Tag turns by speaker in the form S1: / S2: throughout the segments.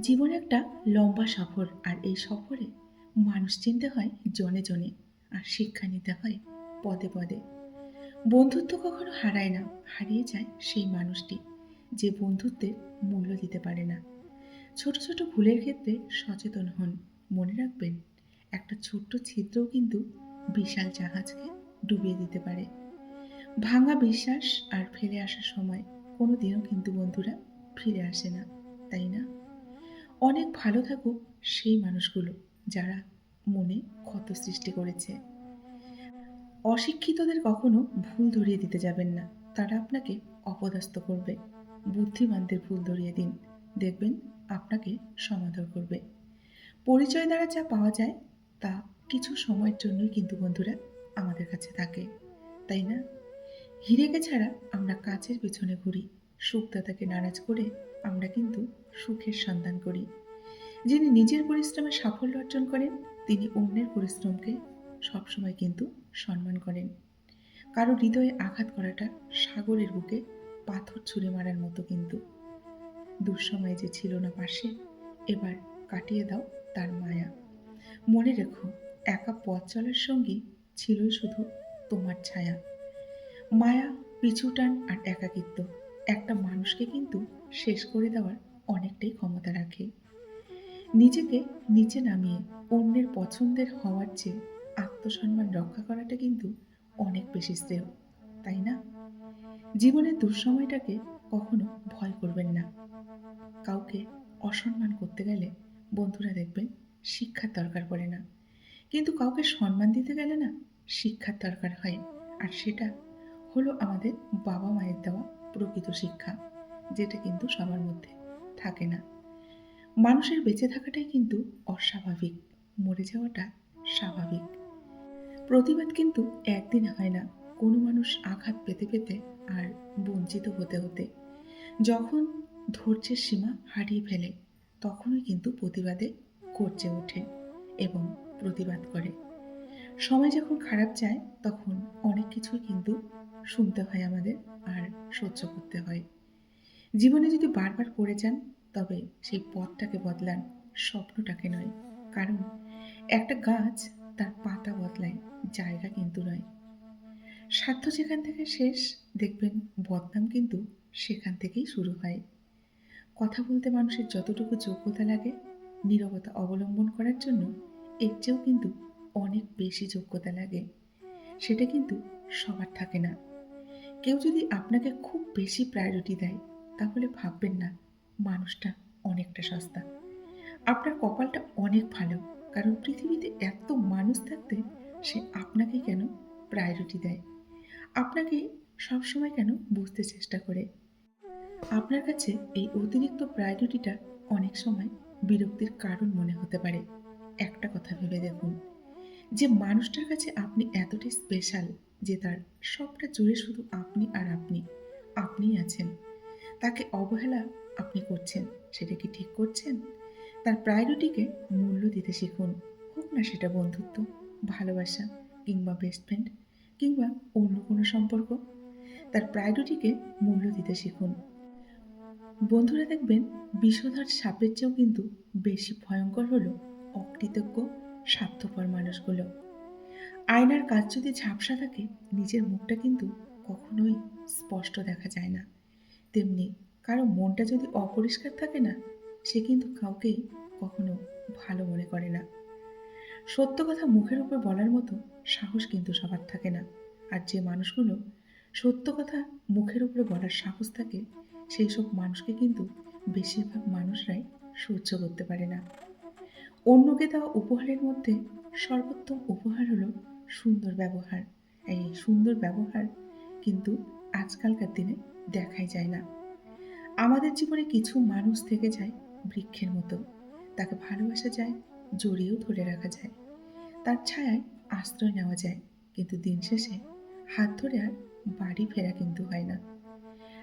S1: জীবন একটা লম্বা সফর, আর এই সফরে মানুষ চিনতে হয় জনে জনে, আর শিক্ষা নিতে হয় পদে পদে। বন্ধুত্ব কখনো হারায় না, হারিয়ে যায় সেই মানুষটি, যে বন্ধুত্বের মূল্য দিতে পারে না। ছোট ছোট ভুলের ক্ষেত্রে সচেতন হন, মনে রাখবেন, একটা ছোট্ট ছিদ্রও কিন্তু বিশাল জাহাজকে ডুবিয়ে দিতে পারে। ভাঙা বিশ্বাস আর ফেলে আসার সময় কোনো দিনও কিন্তু বন্ধুরা ফিরে আসে না, তাই না? অনেক ভালো থাকুক সেই মানুষগুলো যারা মনে ক্ষত সৃষ্টি করেছে। অশিক্ষিতদের কখনো ভুল ধরিয়ে দিতে যাবেন না। তারা আপনাকে অপদস্থ করবে। বুদ্ধিমানদের ভুল ধরিয়ে দিন। দেখবেন আপনাকে সমাদর করবে। পরিচয় দ্বারা যা পাওয়া যায়, তা কিছু সময়ের জন্যই কিন্তু বন্ধুরা আমাদের কাছে থাকে। তাই না? হিরেকে ছাড়া আমরা কাচের পিছনে ঘুরি। সুখদাতাকে নারাজ করে আমরা কিন্তু সুখের সন্ধান করি। যিনি নিজের পরিশ্রমে সাফল্য অর্জন করেন, তিনি অন্যের পরিশ্রমকে সবসময় কিন্তু সম্মান করেন। কারও হৃদয়ে আঘাত করাটা সাগরের বুকে পাথর ছুঁড়ে মারার মতো কিন্তু। দুঃসময় যে ছিল না পাশে, এবার কাটিয়ে দাও তার মায়া। মনে রেখো, একা পথ চলার সঙ্গী ছিলই শুধু তোমার ছায়া। মায়া পিছুটান আর একাকিত্ব। একটা মানুষকে কিন্তু শেষ করে দেওয়ার অনেকটাই ক্ষমতা রাখে। নিজেকে নিচে নামিয়ে অন্যের পছন্দের হওয়ার চেয়ে আত্মসম্মান রক্ষা করাটা কিন্তু অনেক বেশি শ্রেয়, তাই না? জীবনের দুঃসময়টাকে কখনো ভয় করবেন না। কাউকে অসম্মান করতে গেলে বন্ধুরা দেখবেন শিক্ষার দরকার পড়ে না। কিন্তু কাউকে সম্মান দিতে গেলে না শিক্ষার দরকার হয়। আর সেটা হলো আমাদের বাবা মায়ের দেওয়া প্রকৃত শিক্ষা, যেটা কিন্তু সবার মধ্যে থাকে না। মানুষের বেঁচে থাকাটাই কিন্তু অস্বাভাবিক, মরে যাওয়াটা স্বাভাবিক। প্রতিবাদ কিন্তু একদিনে হয় না, কোনো মানুষ আঘাত পেতে পেতে আর বঞ্চিত হতে হতে। যখন ধৈর্যের সীমা হারিয়ে ফেলে, তখনই কিন্তু প্রতিবাদে গর্জে ওঠে এবং প্রতিবাদ করে। সময় যখন খারাপ যায়, তখন অনেক কিছুই কিন্তু শুনতে হয় আমাদের। আর সহ্য করতে হয়। জীবনে যদি বারবার পড়ে যান, তবে সেই পথটাকে বদলান স্বপ্নটাকে নয়। কারণ একটা গাছ তার পাতা বদলায়, জায়গা কিন্তু নয়। স্বার্থ যেখান থেকে শেষ, দেখবেন বদনাম কিন্তু সেখান থেকেই শুরু হয়। কথা বলতে মানুষের যতটুকু যোগ্যতা লাগে, নীরবতা অবলম্বন করার জন্য এর চেয়েও কিন্তু অনেক বেশি যোগ্যতা লাগে। সেটা কিন্তু সবার থাকে না। কেউ যদি আপনাকে খুব বেশি প্রায়োরিটি দেয়, তাহলে ভাববেন না, মানুষটা অনেকটা সস্তা। আপনার কপালটা অনেক ভালো, কারণ পৃথিবীতে এত মানুষ থাকতে সে আপনাকে কেন প্রায়োরিটি দেয়? আপনাকে সবসময় কেন বুঝতে চেষ্টা করে? আপনার কাছে এই অতিরিক্ত প্রায়োরিটিটা অনেক সময় বিরক্তির কারণ মনে হতে পারে। একটা কথা ভেবে দেখুন। যে মানুষটার কাছে আপনি এতটাই স্পেশাল যে তার সবটা জুড়ে শুধু আপনি আর আপনি, আপনিই আছেন। তাকে অবহেলা আপনি করছেন, সেটা কি ঠিক করছেন? তার প্রায়োরিটিকে মূল্য দিতে শিখুন। হোক না সেটা বন্ধুত্ব, ভালোবাসা কিংবা বেস্ট ফ্রেন্ড কিংবা অন্য কোনো সম্পর্ক, তার প্রায়োরিটিকে মূল্য দিতে শিখুন। বন্ধুরা দেখবেন বিষধর সাপের চেয়েও কিন্তু বেশি ভয়ঙ্কর হলো অকৃতজ্ঞ স্বার্থপর মানুষগুলো। আয়নার কাজ যদি ঝাপসা থাকে, নিজের মুখটা কিন্তু কখনোই স্পষ্ট দেখা যায় না। তেমনি কারও মনটা যদি অপরিষ্কার থাকে না, সে কিন্তু কাউকেই কখনো ভালো মনে করে না। সত্য কথা মুখের উপর বলার মতো সাহস কিন্তু সবার থাকে না। আর যে মানুষগুলো সত্য কথা মুখের উপরে বলার সাহস থাকে, সেই সব মানুষকে কিন্তু বেশিরভাগ মানুষরাই সহ্য করতে পারে না। অন্যকে দেওয়া উপহারের মধ্যে সর্বোত্তম উপহার হলো সুন্দর ব্যবহার। এই সুন্দর ব্যবহার কিন্তু আজকালকার দিনে দেখাই যায় না। আমাদের জীবনে কিছু মানুষ থেকে যায় বৃক্ষের মতো। তাকে ভালোবাসা যায়, জড়িয়েও ধরে রাখা যায়। তার ছায়ায় আশ্রয় নেওয়া যায়, কিন্তু দিন শেষে হাত ধরে আর বাড়ি ফেরা কিন্তু হয় না।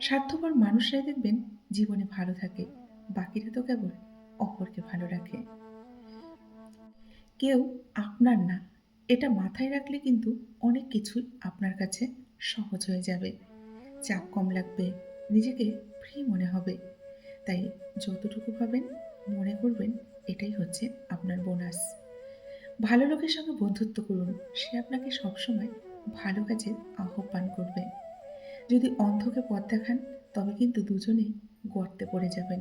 S1: স্বার্থপর মানুষরাই দেখবেন জীবনে ভালো থাকে, বাকিরা তো কেবল অপরকে ভালো রাখে। কেউ আপনার না। এটা মাথায় রাখলে কিন্তু অনেক কিছুই আপনার কাছে সহজ হয়ে যাবে। চাপ কম লাগবে, নিজেকে ফ্রি মনে হবে। তাই যতটুকু পাবেন মনে করবেন, এটাই হচ্ছে আপনার বোনাস ভালো লোকের সঙ্গে বন্ধুত্ব করুন। সে আপনাকে সবসময় ভালো কাজে আহ্বান করবে। যদি অন্ধকে পথ দেখান, তবে কিন্তু দুজনেই গর্তে পড়ে যাবেন।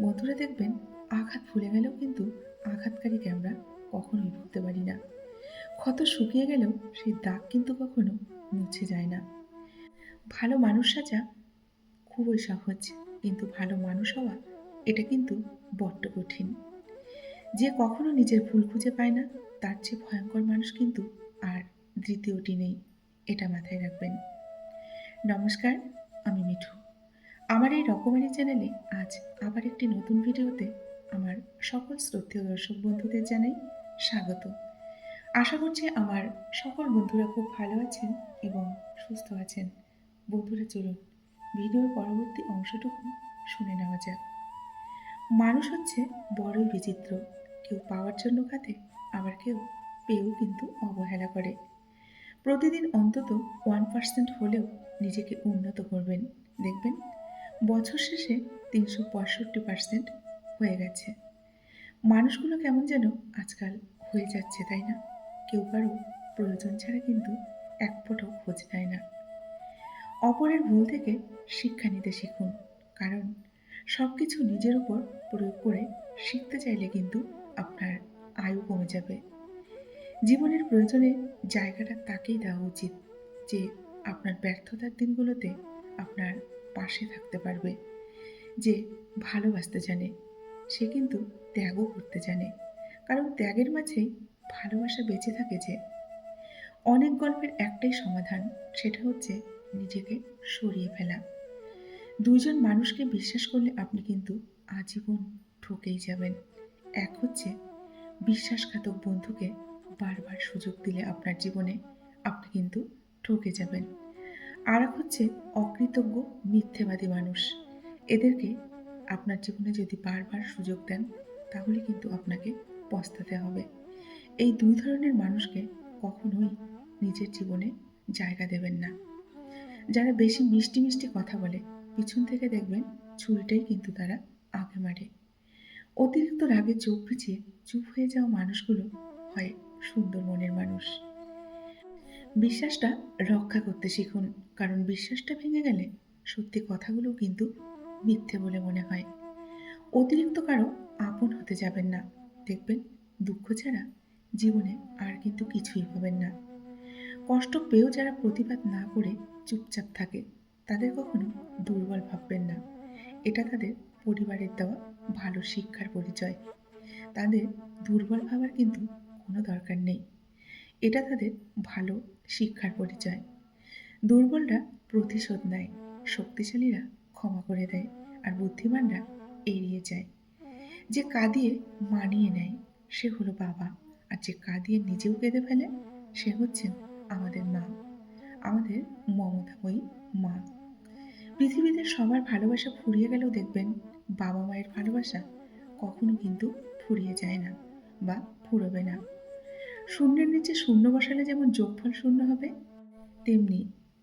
S1: বন্ধুরা দেখবেন, আঘাত ভুলে গেলেও কিন্তু আঘাতকারীকে আমরা কখনোই ভুলতে পারি না। ক্ষত শুকিয়ে গেলেও সেই দাগ কিন্তু কখনো মুছে যায় না। ভালো মানুষ সাজা খুবই সহজ, কিন্তু ভালো মানুষ হওয়া এটা কিন্তু বড্ড কঠিন। যে কখনো নিজের ভুল খুঁজে পায় না, তার চেয়ে ভয়ঙ্কর মানুষ কিন্তু আর দ্বিতীয়টি নেই, এটা মাথায় রাখবেন। নমস্কার, আমি মিঠু। আমার এই রকমারি চ্যানেলে আজ আবার একটি নতুন ভিডিওতে আমার সকল শ্রদ্ধেয় দর্শক বন্ধুদের জানাই স্বাগত। আশা করছি আমার সকল বন্ধুরা খুব ভালো আছেন এবং সুস্থ আছেন। বন্ধুরা, চলুন ভিডিওর পরবর্তী অংশটুকু শুনে নেওয়া যাক। মানুষ হচ্ছে বড়ই বিচিত্র। কেউ পাওয়ার জন্য কাঁদে আবার কেউ পেয়েও কিন্তু অবহেলা করে। প্রতিদিন অন্তত ওয়ান পার্সেন্ট হলেও নিজেকে উন্নত করবেন। দেখবেন, বছর শেষে তিনশো পঁয়ষট্টি পার্সেন্ট হয়ে গেছে। মানুষগুলো কেমন যেন আজকাল হয়ে যাচ্ছে, তাই না? কেউ কারও প্রয়োজন ছাড়া কিন্তু এক ফোঁটাও খোঁজ নেয় না। অপরের ভুল থেকে শিক্ষা নিতে শিখুন, কারণ সব কিছু নিজের উপর প্রয়োগ করে শিখতে চাইলে কিন্তু আপনার আয়ু কমে যাবে। জীবনের প্রয়োজনে জায়গাটা তাকেই দেওয়া উচিত যে আপনার ব্যর্থতার দিনগুলোতে আপনার পাশে থাকতে পারবে, যে ভালোবাসতে জানে। সে কিন্তু ত্যাগও করতে জানে। কারণ ত্যাগের মাঝেই ভালোবাসা বেঁচে থাকে যে। অনেক গল্পের একটাই সমাধান, সেটা হচ্ছে নিজেকে সরিয়ে ফেলা। দুইজন মানুষকে বিশ্বাস করলে আপনি কিন্তু আজীবন ঠকেই যাবেন। এক হচ্ছে বিশ্বাসঘাতক বন্ধুকে বারবার সুযোগ দিলে আপনার জীবনে আপনি কিন্তু ঠকে যাবেন। আর এক হচ্ছে অকৃতজ্ঞ, মিথ্যেবাদী মানুষ। এদেরকে আপনার জীবনে যদি বারবার সুযোগ দেন, তাহলে কিন্তু আপনাকে পস্তাতে হবে। এই দুই ধরনের মানুষকে কখনোই নিজের জীবনে জায়গা দেবেন না। যারা বেশি মিষ্টি মিষ্টি কথা বলে, পিছন থেকে দেখবেন ছুরিটাই কিন্তু তারা আগে মারে অতিরিক্ত রাগে চোখ পিছিয়ে চুপ হয়ে যাওয়া মানুষগুলো হয় সুন্দর মনের মানুষ। বিশ্বাসটা রক্ষা করতে শিখুন, কারণ বিশ্বাসটা ভেঙে গেলে সত্যি কথাগুলো কিন্তু মিথ্যে বলে মনে হয়। অতিরিক্ত কারও আপন হতে যাবেন না। দেখবেন, দুঃখ ছাড়া জীবনে আর কিন্তু কিছুই হবেন না। কষ্ট পেয়েও যারা প্রতিবাদ না করে চুপচাপ থাকে, তাদের কখনো দুর্বল ভাববেন না। এটা তাদের পরিবারের দেওয়া ভালো শিক্ষার পরিচয়। তাদের দুর্বল ভাবার কিন্তু কোনো দরকার নেই। এটা তাদের ভালো শিক্ষার পরিচয়। দুর্বলরা প্রতিশোধ নেয়, শক্তিশালীরা ক্ষমা করে দেয় আর বুদ্ধিমানরা এড়িয়ে যায়। যে কাঁদিয়ে মানিয়ে নেয়, সে হলো বাবা। আর যে কাঁদিয়ে নিজেও কেঁদে ফেলে, সে হচ্ছেন আমাদের মা। আমাদের মমতাময়ী মা। পৃথিবীতে সবার ভালোবাসা ফুরিয়ে গেলেও দেখবেন বাবা মায়ের ভালোবাসা কখনো কিন্তু ফুরিয়ে যায় না বা ফুরবে না। শূন্যের নিচে শূন্য বসালে যেমন যোগফল শূন্য হবে, তেমনি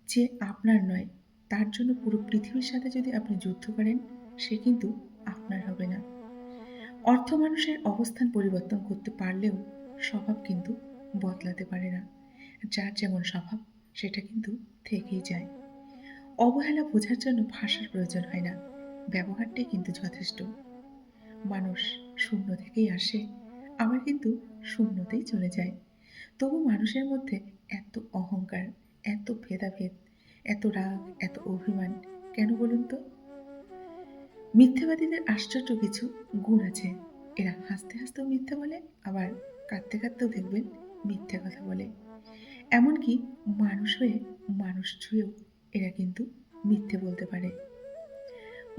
S1: যে আপনার নয় তার জন্য পুরো পৃথিবীর সাথে যদি আপনি যুদ্ধ করেন, সে কিন্তু আপনার হবে না। অর্থ মানুষের অবস্থান পরিবর্তন করতে পারলেও স্বভাব কিন্তু বদলাতে পারে না। যার যেমন স্বভাব, সেটা কিন্তু থেকেই যায়। অবহেলা বোঝার জন্য ভাষার প্রয়োজন হয় না। ব্যবহারটাই কিন্তু যথেষ্ট। মানুষ শূন্য থেকেই আসে, আবার কিন্তু শূন্যতেই চলে যায়। তবু মানুষের মধ্যে এত অহংকার, এত ভেদাভেদ এত রাগ, এত অভিমান, কেন বলুন তো? মিথ্যেবাদীদের আশ্চর্য কিছু গুণ আছে। এরা হাসতে হাসতেও মিথ্যে বলে, আবার কাঁদতে কাঁদতেও দেখবেন মিথ্যে কথা বলে। এমনকি মানুষ হয়ে মানুষ ছুঁয়েও এরা কিন্তু মিথ্যে বলতে পারে।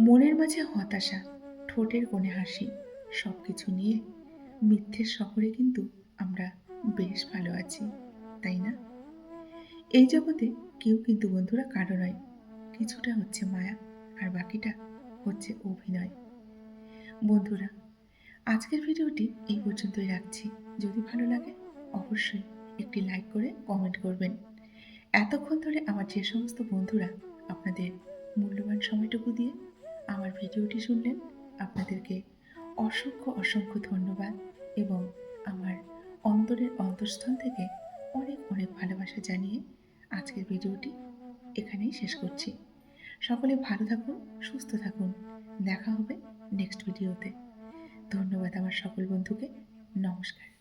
S1: মনের মাঝে হতাশা, ঠোঁটের কোণে হাসি সব কিছু নিয়ে মিথ্যের শহরে কিন্তু আমরা বেশ ভালো আছি, তাই না? এই জগতে কেউ কিন্তু বন্ধুরা কারও নয়। কিছুটা হচ্ছে মায়া, আর বাকিটা হচ্ছে অভিনয়। বন্ধুরা, আজকের ভিডিওটি এই পর্যন্তই রাখছি। যদি ভালো লাগে, অবশ্যই একটি লাইক করে কমেন্ট করবেন। এতক্ষণ ধরে আমার যে সমস্ত বন্ধুরা আপনাদের মূল্যবান সময়টুকু দিয়ে আমার ভিডিওটি শুনলেন, আপনাদেরকে অসংখ্য অসংখ্য ধন্যবাদ এবং আমার অন্তরের অন্তঃস্থল থেকে অনেক ভালোবাসা জানিয়ে আজকের ভিডিওটি এখানেই শেষ করছি। সকলে ভালো থাকুন, সুস্থ থাকুন। দেখা হবে নেক্সট ভিডিওতে ধন্যবাদ আমার সকল বন্ধুকে। নমস্কার।